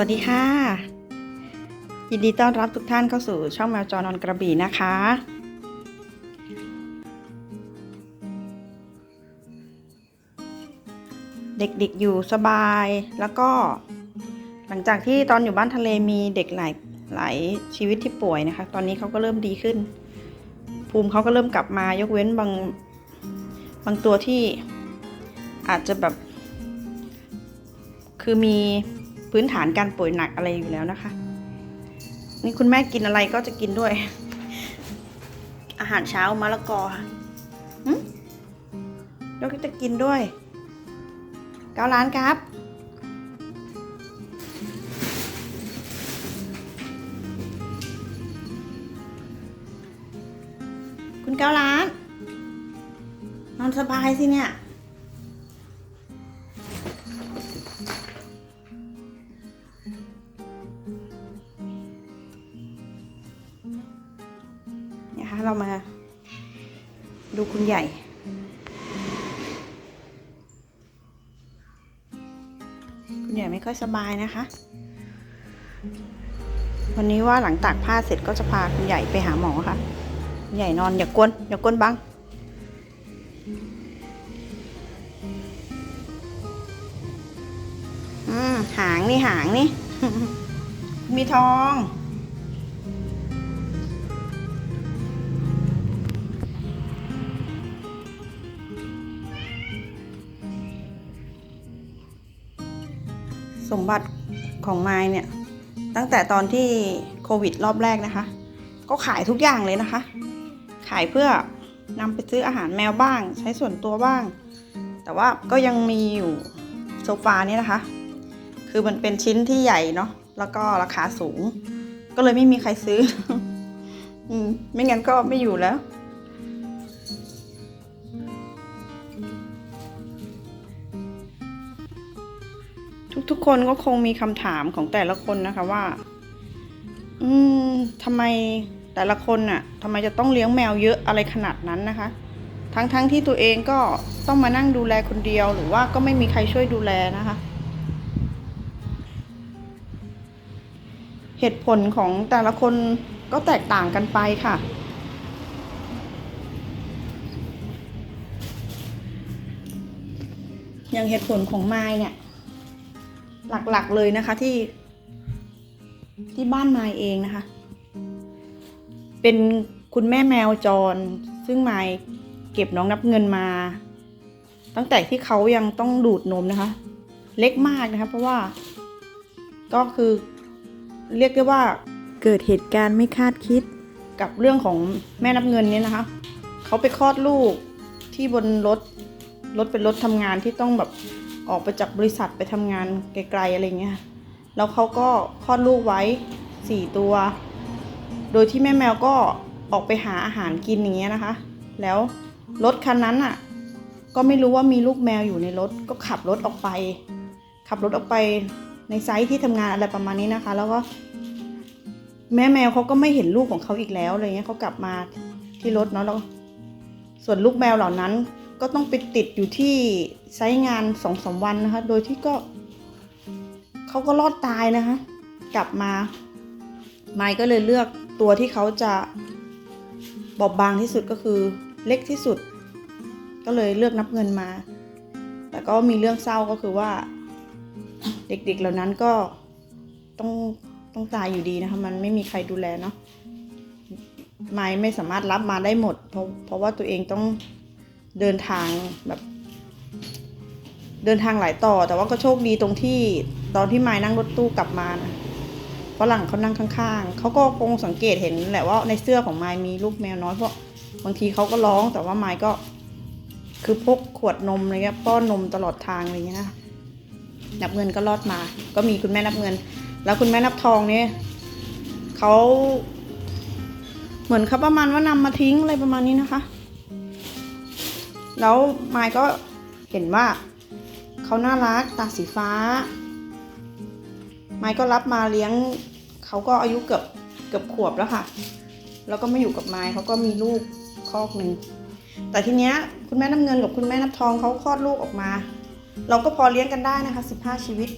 วัสดีค่ะ ยินดีต้อนรับทุกท่านเข้าสู่ช่องแมวจอนอนกระบี่นะคะ เด็กๆอยู่สบายแล้วก็ หลังจากที่ตอนอยู่บ้านทะเลมีเด็กหลายหลายชีวิตที่ป่วยนะคะ ตอนนี้เขาก็เริ่มดีขึ้น ภูมิเขาก็เริ่มกลับมายกเว้นบางบางตัวที่อาจจะแบบ คือมี พื้นฐานการป่วยหนักอะไรอยู่แล้วนะคะ นี่คุณแม่กินอะไรก็จะกินด้วย อาหารเช้ามะละกอหึแล้วก็จะกินด้วยเก้าล้านครับคุณเก้าล้าน นอนสบายสิเนี่ย ใหญ่ คุณใหญ่ไม่ค่อยสบายนะคะ วันนี้ว่าหลังตากผ้าเสร็จก็จะพาคุณใหญ่ไปหาหมอค่ะ คุณใหญ่นอนอย่ากวนอย่ากวนบังอืมหางนี่หางนี่ มีทอง มบัติของไม้เนี่ยตั้งแต่ตอนที่โควิดรอบแรกนะคะ ก็ขายทุกอย่างเลยนะคะ ขายเพื่อนำไปซื้ออาหารแมวบ้าง ใช้ส่วนตัวบ้าง แต่ว่าก็ยังมีอยู่โซฟาเนี่ยนะคะ คือมันเป็นชิ้นที่ใหญ่เนาะแล้วก็ราคาสูง ก็เลยไม่มีใครซื้อ อืม ไม่งั้นก็ไม่อยู่แล้ว ทุกคนก็คงมีคำถามของแต่ละคนนะคะว่า อืมทำไมแต่ละคนน่ะทำไมจะต้องเลี้ยงแมวเยอะอะไรขนาดนั้นนะคะ ทั้งๆทที่ตัวเองก็ต้องมานั่งดูแลคนเดียวหรือว่าก็ไม่มีใครช่วยดูแลนะคะ เหตุผลของแต่ละคนก็แตกต่างกันไปค่ะอย่างเหตุผลของไม้เนี่ย หลักๆเลยนะคะที่ ที่บ้านไม้เองนะคะ เป็นคุณแม่แมวจร ซึ่งไม้เก็บน้องนับเงินมา ตั้งแต่ที่เขายังต้องดูดนมนะคะ เล็กมากนะคะเพราะว่า ก็คือเรียกได้ว่าเกิดเหตุการณ์ไม่คาดคิดกับเรื่องของแม่นับเงินเนี่ยนะคะ เขาไปคลอดลูกที่บนรถรถเป็นรถทำงานที่ต้องแบบ ออกไปจากบริษัทไปทำงานไกลๆอะไรเงี้ย แล้วเขาก็คลอดลูกไว้สี่ตัว โดยที่แม่แมวก็ออกไปหาอาหารกินอย่างเงี้ยนะคะ แล้วรถคันนั้นอะ ก็ไม่รู้ว่ามีลูกแมวอยู่ในรถ ก็ขับรถออกไป ขับรถออกไปในไซต์ที่ทำงานอะไรประมาณนี้นะคะ แล้วก็แม่แมวเขาก็ไม่เห็นลูกของเขาอีกแล้วอะไรเงี้ยเขากลับมาที่รถเนาะแล้วส่วนลูกแมวเหล่านั้น ก็ต้องไปติดอยู่ที่ไซต์งานสองสามวันนะคะ โดยที่ก็เขาก็รอดตายนะคะ กลับมาไมค์ก็เลยเลือกตัวที่เขาจะบอบบางที่สุดก็คือเล็กที่สุด ก็เลยเลือกนับเงินมา แต่ก็มีเรื่องเศร้าก็คือว่า เด็กๆเหล่านั้นก็ต้องต้องตายอยู่ดีนะคะมันไม่มีใครดูแลเนาะไมไม่สามารถรับมาได้หมด เพราะเพราะว่าตัวเองต้อง เดินทางแบบ เดินทางหลายต่อ แต่ว่าก็โชคดีตรงที่ตอนที่ไม้นั่งรถตู้กลับมานะฝรั่งเขานั่งข้างๆ เขาก็คงสังเกตเห็นแหละว่าในเสื้อของไม้มีลูกแมวน้อยเพราะบางทีเขาก็ร้องแต่ว่าไม้ก็ คือพกขวดนมอะไรเงี้ยป้อนนมตลอดทางอะไรเงี้ยนะนับเงินก็รอดมา ก็มีคุณแม่นับเงิน แล้วคุณแม่นับทองเนี่ยเขาเหมือนเขาประมาณว่านำมาทิ้งอะไรประมาณนี้นะคะ แล้วไมค์ก็เห็นว่าเขาน่ารักตาสีฟ้า ไมค์ก็รับมาเลี้ยงเขาก็อายุเกือบเกือบขวบแล้วค่ะ แล้วก็มาอยู่กับไมค์เขาก็มีลูกคอกหนึ่งแต่ทีเนี้ยคุณแม่น้ำเงินกับคุณแม่น้ำทองเขาคลอดลูกออกมา เราก็พอเลี้ยงกันได้นะคะ 15 ชีวิต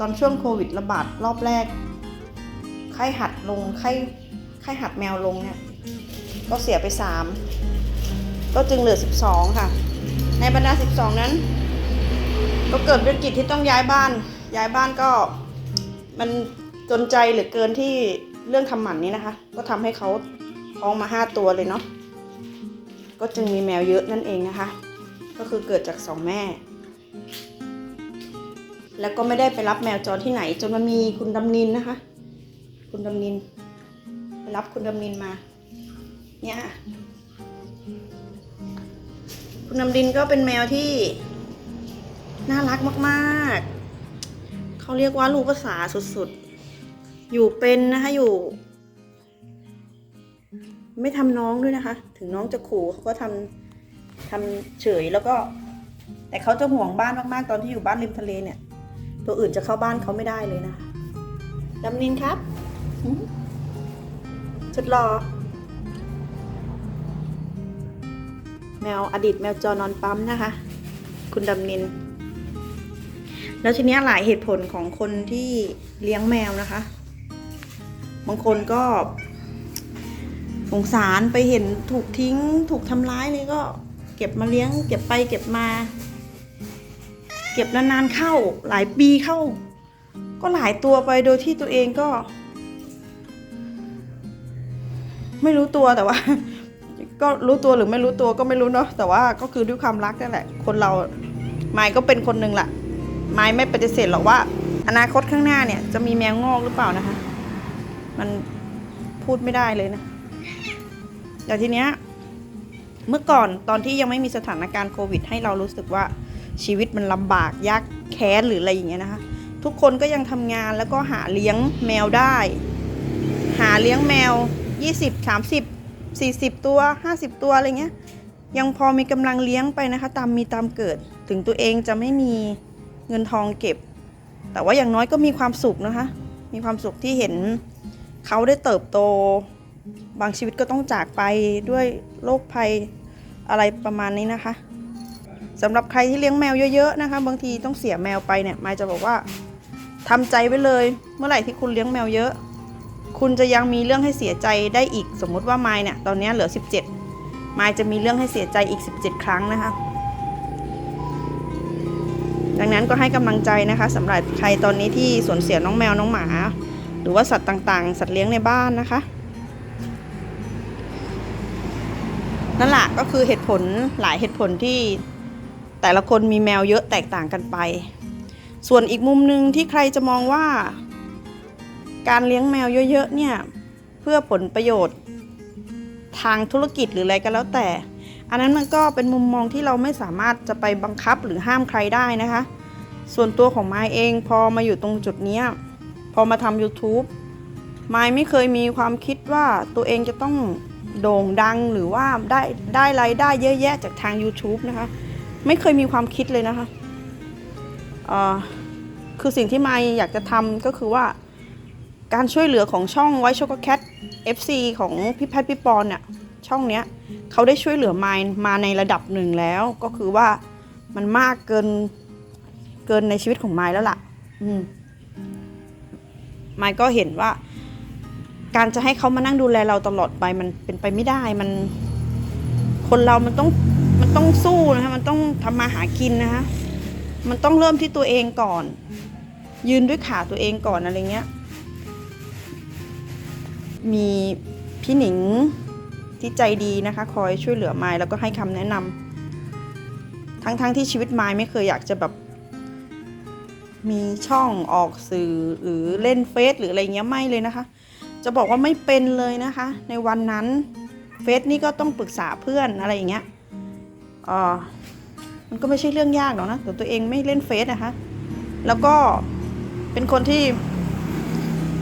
ตอนช่วงโควิดระบาดรอบแรกไข้หัดลงไข้ไข้หัดแมวลงเนี่ยก็เสียไปสาม ก็จึงเหลือสิบสองค่ะ ในบรรดาสิบสองนั้น ก็เกิดวิกฤตที่ต้องย้ายบ้าน ย้ายบ้านก็มันจนใจเหลือเกินที่เรื่องทำหมันนี้นะคะ ก็ทำให้เขาท้องมาห้าตัวเลยเนาะก็จึงมีแมวเยอะนั่นเองนะคะ ก็คือเกิดจากสองแม่ แล้วก็ไม่ได้ไปรับแมวจรที่ไหน จนมามีคุณดำนินนะคะ คุณดำนินไปรับคุณดำนินมา เนี่ย ค่ะคุณดำนินก็เป็นแมวที่ น่ารักมากๆ เขาเรียกว่ารู้ภาษาสุดๆ อยู่เป็นนะคะอยู่ ไม่ทำน้องด้วยนะคะ ถึงน้องจะขู่เขาก็ทำทำเฉยแล้วก็ แต่เขาจะห่วงบ้านมากๆ ตอนที่อยู่บ้านริมทะเลเนี่ย ตัวอื่นจะเข้าบ้านเขาไม่ได้เลยนะคะดำนินครับหืมสุดรอ แมวอดีตแมวจรนอนปั๊มนะคะ คุณดำนิน แล้วทีนี้หลายเหตุผลของคนที่เลี้ยงแมวนะคะ บางคนก็สงสารไปเห็นถูกทิ้งถูกทำร้ายเลยก็เก็บมาเลี้ยง เก็บไปเก็บมา เก็บนานๆเข้าหลายปีเข้า ก็หลายตัวไปโดยที่ตัวเองก็ ไม่รู้ตัวแต่ว่า ก็รู้ตัวหรือไม่รู้ตัวก็ไม่รู้เนาะแต่ว่าก็คือด้วยความรักนั่นแหละ คนเราไม้ก็เป็นคนหนึ่งแหละไม้ไม่ปฏิเสธหรอกว่า อนาคตข้างหน้าเนี่ย จะมีแมวงอกหรือเปล่านะคะ มันพูดไม่ได้เลยนะ แต่ทีเนี้ยเมื่อก่อนตอนที่ยังไม่มีสถานการณ์โควิด ให้เรารู้สึกว่าชีวิตมันลำบากยากแค้นหรืออะไรอย่างเงี้ยนะคะ ทุกคนก็ยังทำงานแล้วก็หาเลี้ยงแมวได้ หาเลี้ยงแมว 20 30 40 ตัว 50 ตัวอะไรเงี้ยยังพอมีกำลังเลี้ยงไปนะคะ ตามมีตามเกิด ถึงตัวเองจะไม่มีเงินทองเก็บ แต่ว่าอย่างน้อยก็มีความสุขนะคะ มีความสุขที่เห็นเขาได้เติบโต บางชีวิตก็ต้องจากไปด้วยโรคภัยอะไรประมาณนี้นะคะสำหรับใครที่เลี้ยงแมวเยอะๆนะคะ บางทีต้องเสียแมวไปเนี่ยมายจะบอกว่าทำใจไว้เลย เมื่อไหร่ที่คุณเลี้ยงแมวเยอะ คุณจะยังมีเรื่องให้เสียใจได้อีก สมมุติว่าไมายเนี่ยตอนนี้เหลือ 17 ไมายจะมีเรื่องให้เสียใจอีก 17 ครั้งนะคะ ดังนั้นก็ให้กำลังใจนะคะสำหรับใครตอนนี้ที่สูญเสียน้องแมวน้องหมา หรือว่าสัตว์ต่างๆ สัตว์เลี้ยงในบ้านนะคะนั่นแหละก็คือเหตุผลหลายเหตุผลที่แต่ละคนมีแมวเยอะแตกต่างกันไป ส่วนอีกมุมหนึ่งที่ใครจะมองว่า การเลี้ยงแมวเยอะๆเนี่ยเพื่อผลประโยชน์ทางธุรกิจหรืออะไรก็แล้วแต่ อันนั้นมันก็เป็นมุมมองที่เราไม่สามารถจะไปบังคับหรือห้ามใครได้นะคะ ส่วนตัวของไม้เองพอมาอยู่ตรงจุดนี้พอมาทำ YouTube ไม้ไม่เคยมีความคิดว่าตัวเองจะต้องโด่งดังหรือว่าได้ได้รายได้เยอะแยะจากทาง YouTube นะคะ ไม่เคยมีความคิดเลยนะคะคือสิ่งที่ไม้อยากจะทำก็คือว่า การช่วยเหลือของช่องไวช็อกโกแคท FC ของพี่แพทย์พี่ปอนเนี่ยช่องเนี้ยเขาได้ช่วยเหลือไมล์มาในระดับหนึ่งแล้ว ก็คือว่ามันมากเกินเกินในชีวิตของไมล์แล้วล่ะ อืมไมล์ก็เห็นว่า การจะให้เขามานั่งดูแลเราตลอดไปมันเป็นไปไม่ได้มัน คนเรามันต้องมันต้องสู้นะคะมันต้องทำมาหากินนะคะมันต้องเริ่มที่ตัวเองก่อน ยืนด้วยขาตัวเองก่อนอะไรเงี้ย มีพี่หนิงที่ใจดีนะคะ คอยช่วยเหลือไม้แล้วก็ให้คำแนะนำทั้งๆทที่ชีวิตไม้ไม่เคยอยากจะแบบ มีช่องออกสื่อหรือเล่นเฟซหรืออะไรเงี้ยไม่เลยนะคะ จะบอกว่าไม่เป็นเลยนะคะ ในวันนั้นเฟซนี่ก็ต้องปรึกษาเพื่อนอะไรอย่างเงี้ยเออมันก็ไม่ใช่เรื่องยากหรอกนะแต่ตัวเองไม่เล่นเฟซนะคะ แล้วก็เป็นคนที่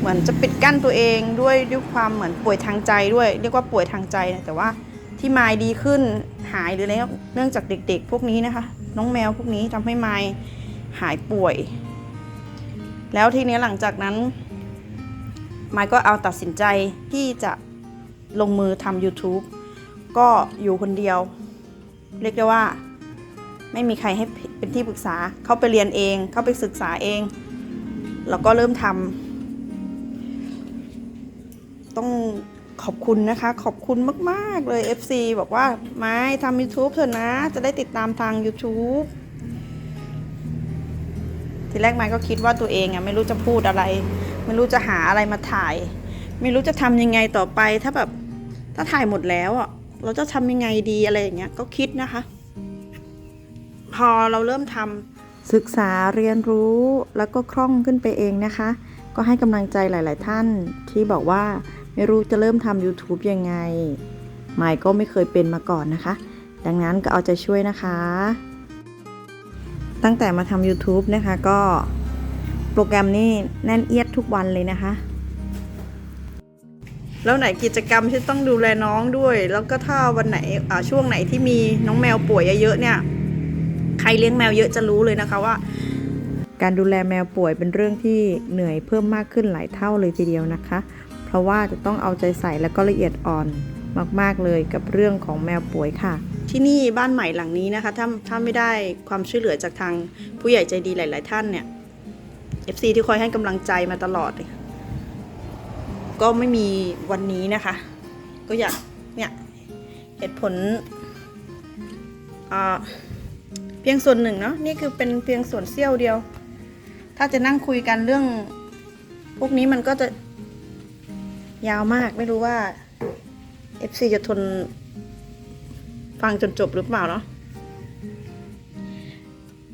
เหมือนจะปิดกั้นตัวเองด้วยด้วยความเหมือนป่วยทางใจด้วย เรียกว่าป่วยทางใจนะแต่ว่าที่มายดีขึ้นหายหรืออะไรเนื่องจากเด็ก ๆ พวกนี้นะคะ น้องแมวพวกนี้ทำให้มายหายป่วย แล้วทีนี้หลังจากนั้นมายก็เอาตัดสินใจที่จะลงมือทำ YouTube ก็อยู่คนเดียว เรียกได้ว่า ไม่มีใครให้เป็นที่ปรึกษา เข้าไปเรียนเอง เข้าไปศึกษาเอง แล้วก็เริ่มทำ ต้องขอบคุณนะคะ ขอบคุณมาก ๆ เลย FC บอกว่าไม้ทำ YouTube เถอะนะ จะได้ติดตามทาง YouTube ทีแรกไม้ก็คิดว่าตัวเองอะไม่รู้จะพูดอะไร ไม่รู้จะหาอะไรมาถ่าย ไม่รู้จะทำยังไงต่อไป ถ้าแบบถ้าถ่ายหมดแล้วอะเราจะทำยังไงดีอะไรอย่างเงี้ยก็คิดนะคะ พอเราเริ่มทำศึกษาเรียนรู้แล้วก็คล่องขึ้นไปเองนะคะ ก็ให้กำลังใจหลาย ๆ ท่านที่บอกว่า ไม่รู้จะเริ่มทำ YouTube ยังไงไมค์ก็ไม่เคยเป็นมาก่อนนะคะ ดังนั้นก็เอาใจช่วยนะคะ ตั้งแต่มาทำ YouTube นะคะก็โปรแกรมนี่แน่นเอียดทุกวันเลยนะคะ แล้วไหนกิจกรรมที่ต้องดูแลน้องด้วย แล้วก็ถ้าวันไหนช่วงไหนที่มีน้องแมวป่วยเยอะๆเนี่ย ใครเลี้ยงแมวเยอะจะรู้เลยนะคะว่า การดูแลแมวป่วยเป็นเรื่องที่เหนื่อยเพิ่มมากขึ้นหลายเท่าเลยทีเดียวนะคะ เพราะว่าจะต้องเอาใจใส่และก็ละเอียดอ่อนมาก ๆ เลยกับเรื่องของแมวป่วยค่ะ ที่นี่บ้านใหม่หลังนี้นะคะถ้าถ้าไม่ได้ความช่วยเหลือจากทางผู้ใหญ่ใจดีหลาย ๆ ท่านเนี่ย FC ที่คอยให้กำลังใจมาตลอด ก็ไม่มีวันนี้นะคะ ก็อยากเนี่ยเหตุผลอ่าเพียงส่วนหนึ่งเนาะนี่คือเป็นเพียงส่วนเสี้ยวเดียว ถ้าจะนั่งคุยกันเรื่อง พวกนี้มันก็จะ ยาวมากไม่รู้ว่า FC จะทน ฟังจนจบหรือเปล่าเนาะ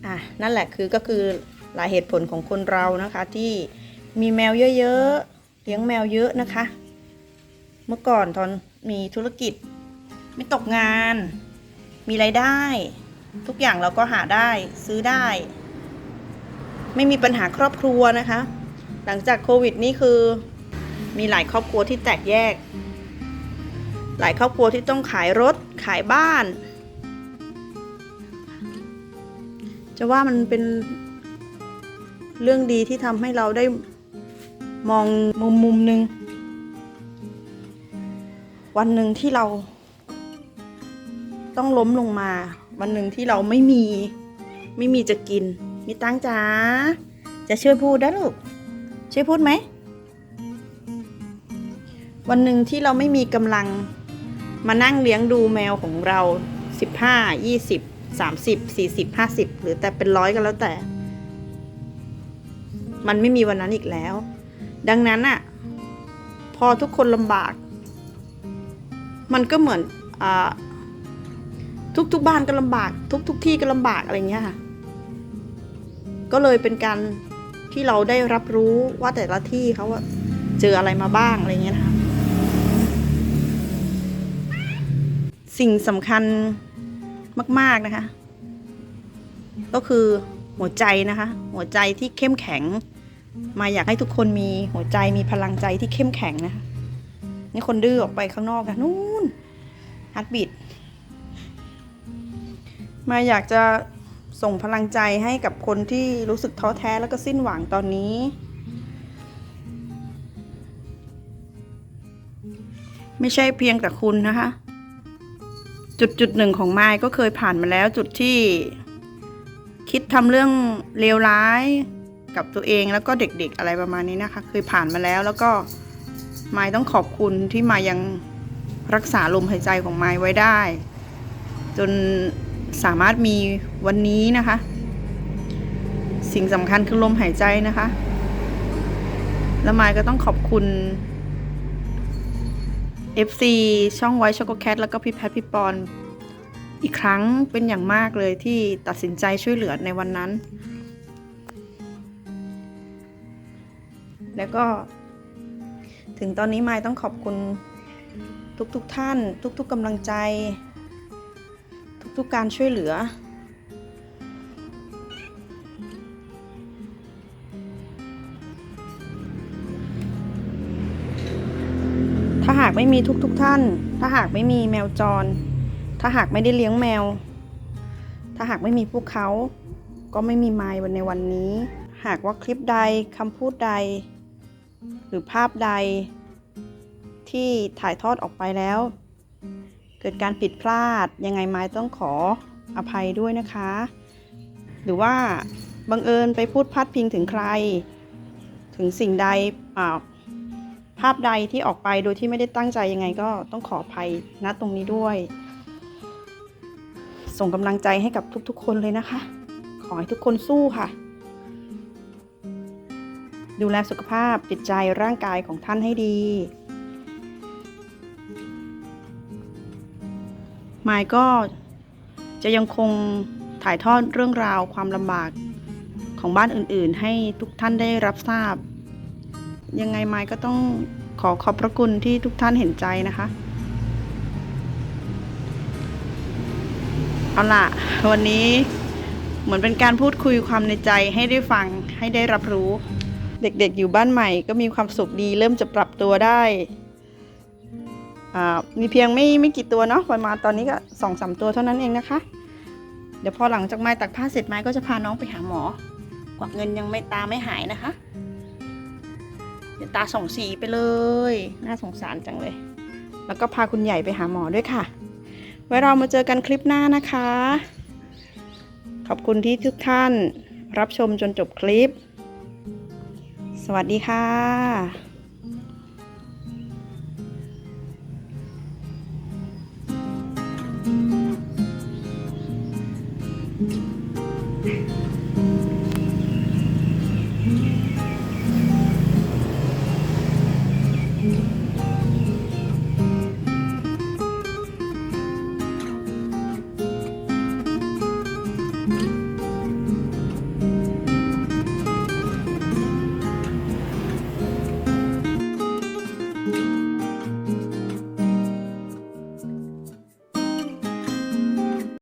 อะนั่นแหละคือก็คือหลายเหตุผลของคนเรานะคะ ที่มีแมวเยอะๆเลี้ยงแมวเยอะนะคะ เมื่อก่อนตอนมีธุรกิจ ไม่ตกงาน มีไรายได้ ทุกอย่างเราก็หาได้ซื้อได้ ไม่มีปัญหาครอบครัวนะคะ หลังจากโควิดนี่คือ มีหลายครอบครัวที่แตกแยก หลายครอบครัวที่ต้องขายรถขายบ้าน จะว่ามันเป็นเรื่องดีที่ทำให้เราได้มองมุมมุมหนึ่งวันหนึ่งที่เรา ต้องล้มลงมา วันหนึ่งที่เราไม่มี ไม่มีจะกิน มีตังจ๋าจะช่วยพูดได้ลูกช่วยพูดไหม วันหนึ่งที่เราไม่มีกำลังมานั่งเลี้ยงดูแมวของเราสิบห้ายี่สิบสามสิบสี่สิบห้าสิบหรือแต่เป็นร้อยก็แล้วแต่ มันไม่มีวันนั้นอีกแล้ว ดังนั้นอะพอทุกคนลำบาก มันก็เหมือนอ่าทุกทุกบ้านก็ลำบาก ทุกทุกที่ก็ลำบากอะไรเงี้ยค่ะ ก็เลยเป็นการที่เราได้รับรู้ว่าแต่ละที่เขาเจออะไรมาบ้างอะไรเงี้ยนะคะ สิ่งสำคัญมาก ๆนะคะ ก็คือหัวใจนะคะ หัวใจที่เข้มแข็ง มาอยากให้ทุกคนมีหัวใจมีพลังใจที่เข้มแข็งนะคะนี่คนดื้อออกไปข้างนอกค่ะนู่นฮัตบิดมาอยากจะส่งพลังใจให้กับคนที่รู้สึกท้อแท้แล้วก็สิ้นหวังตอนนี้ ไม่ใช่เพียงแต่คุณนะคะ จุดจุดหนึ่งของไมค์ก็เคยผ่านมาแล้วจุดที่ คิดทำเรื่องเลวร้ายกับตัวเองแล้วก็เด็กๆอะไรประมาณนี้นะคะ เคยผ่านมาแล้วแล้วก็ไมค์ต้องขอบคุณที่มายังรักษาลมหายใจของไมค์ไว้ได้ จนสามารถมีวันนี้นะคะ สิ่งสำคัญคือลมหายใจนะคะ แล้วไมค์ก็ต้องขอบคุณ FC ช่องไว้ช็อกโกแคทแล้วก็พี่แพทพี่ปอนอีกครั้งเป็นอย่างมากเลยที่ตัดสินใจช่วยเหลือในวันนั้น แล้วก็ ถึงตอนนี้ไมค์ต้องขอบคุณทุกๆทท่าน ทุกๆกกำลังใจ ทุกๆการช่วยเหลือ มีทุกๆทท่าน ถ้าหากไม่มีแมวจร ถ้าหากไม่ได้เลี้ยงแมว ถ้าหากไม่มีพวกเขา ก็ไม่มีไมล์ในวันนี้ หากว่าคลิปใดคำพูดใด หรือภาพใด ที่ถ่ายทอดออกไปแล้ว เกิดการผิดพลาดยังไงไม้ต้องขออภัยด้วยนะคะ หรือว่าบังเอิญไปพูดพัดพิงถึงใคร ถึงสิ่งใดอ่า ภาพใดที่ออกไปโดยที่ไม่ได้ตั้งใจยังไงก็ต้องขออภัยณตรงนี้ด้วย ส่งกำลังใจให้กับทุกๆ คนเลยนะคะ ขอให้ทุกคนสู้ค่ะ ดูแลสุขภาพจิตใจร่างกายของท่านให้ดีมายก็จะยังคงถ่ายทอดเรื่องราวความลำบากของบ้านอื่นๆ ให้ทุกท่านได้รับทราบ ยังไงไมายก็ต้องขอขอบพระคุณที่ทุกท่านเห็นใจนะคะ เอาล่ะ วันนี้เหมือนเป็นการพูดคุยความในใจให้ได้ฟังให้ได้รับรู้ เด็กๆอยู่บ้านใหม่ก็มีความสุขดี เริ่มจะปรับตัวได้อ่ามีเพียงไม่ไม่กี่ตัวเนาะประมาณตอนนี้ก็สองสามตัวเท่านั้นเองนะคะ เดี๋ยวพอหลังจากไม้ตักผ้าเสร็จไม้ก็จะพาน้องไปหาหมอกวักเงินยังไม่ตาไม่หายนะคะ เป็นตาสองสีไปเลย น่าสงสารจังเลย แล้วก็พาคุณใหญ่ไปหาหมอด้วยค่ะ ไว้เรามาเจอกันคลิปหน้านะคะ ขอบคุณที่ทุกท่านรับชมจนจบคลิป สวัสดีค่ะ